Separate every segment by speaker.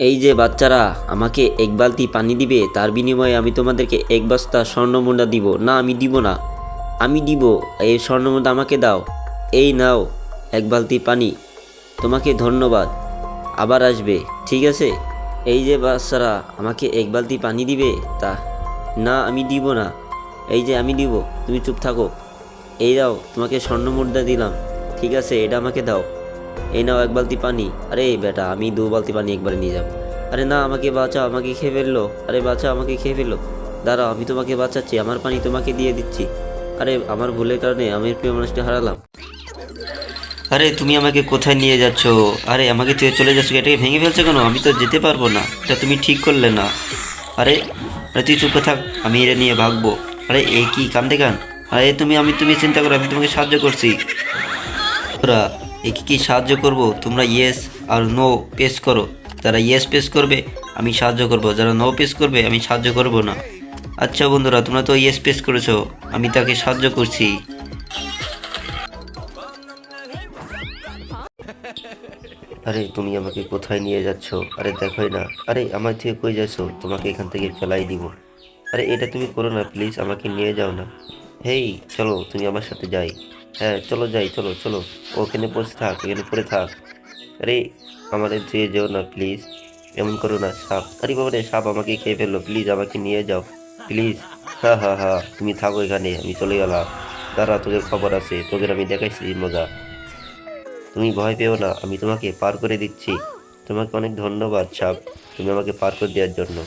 Speaker 1: এই যে বাচ্চারা, আমাকে এক বালতি পানি দিবে, তার বিনিময়ে আমি তোমাদেরকে এক বস্তা স্বর্ণমুন্ডা দিব। না, আমি দিব না। আমি দিব, এই স্বর্ণমুন্ডা আমাকে দাও। এই নাও, এক বালতি পানি। তোমাকে ধন্যবাদ। আবার আসবে, ঠিক আছে? এই যে বাচ্চারা, আমাকে এক বালতি পানি দিবে, তা না, আমি দিব না। এই যে আমি দিব, তুমি চুপ থাকো। এই দাও, তোমাকে স্বর্ণমুদ্রা দিলাম। ঠিক আছে, এটা আমাকে দাও। এই নাও এক বালতি পানি। আরে বেটা, আমি দু বালতি পানি একবারে নিয়ে যাব। আরে না, আমাকে বাঁচাও, আমাকে খেয়ে ফেলল। আরে বাঁচাও, আমাকে খেয়ে ফেলল। দাঁড়াও, আমি তোমাকে বাঁচাচ্ছি, আমার পানি তোমাকে দিয়ে দিচ্ছি। আরে, আমার ভুলের কারণে আমি প্রিয় মানুষকে হারালাম। আরে, তুমি আমাকে কোথায় নিয়ে যাচ্ছ? আরে, আমাকে তুই চলে যাচ্ছ এটাকে ভেঙে ফেলছে কেন? আমি তো যেতে পারব না। এটা তুমি ঠিক করলে না। আরে আরে, তুই চুপে থাক, আমি এটা নিয়ে ভাগবো। আরে, এই কি, কান্দে গান আরে, তুমি, আমি, তুমি চিন্তা করো, আমি তোমাকে সাহায্য করছি। তোরা একে কি সাহায্য করব? তোমরা ইয়েস আর নো পেশ করো। যারা ইয়েস পেশ করবে, আমি সাহায্য করব। যারা নো পেশ করবে, আমি সাহায্য করব না। আচ্ছা বন্ধুরা, তোমরা তো ইয়েস পেশ করেছ, আমি তাকে সাহায্য করছি। আরে, তুমি আমাকে কোথায় নিয়ে যাচ্ছ? আরে, দেখোই না। আরে, আমার থেকে কই যাচ্ছ? তোমাকে এখান থেকে ফেলাই দিব। আরে, এটা তুমি করো না প্লিজ আমাকে নিয়ে যাও না। হেই, চলো, তুমি আমার সাথে যাই। হ্যাঁ চলো যাই, চলো চলো। ওখানে বসে থাক, এখানে পড়ে থাক। আরে, আমাদের দিয়ে যেও না প্লিজ এমন করো না, সাপ। আরে বাবা রে, সাপ আমাকে খেয়ে ফেলল। প্লিজ আমাকে নিয়ে যাও। প্লিজ হ্যাঁ হ্যাঁ হ্যাঁ তুমি থাকো এখানে, আমি চলে গেলাম। দাঁড়া, তোদের খবর আছে। তোদের আমি দেখাইছি মজা। তুমি ভয় পেও না, আমি তোমাকে পার করে দিচ্ছি। তোমাকে অনেক ধন্যবাদ, সাপ, তুমি আমাকে পার করে দেওয়ার জন্য।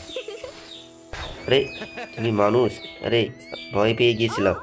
Speaker 1: আরে, তুমি মানুষ? আরে, ভয় পেয়ে গিয়েছিলাম।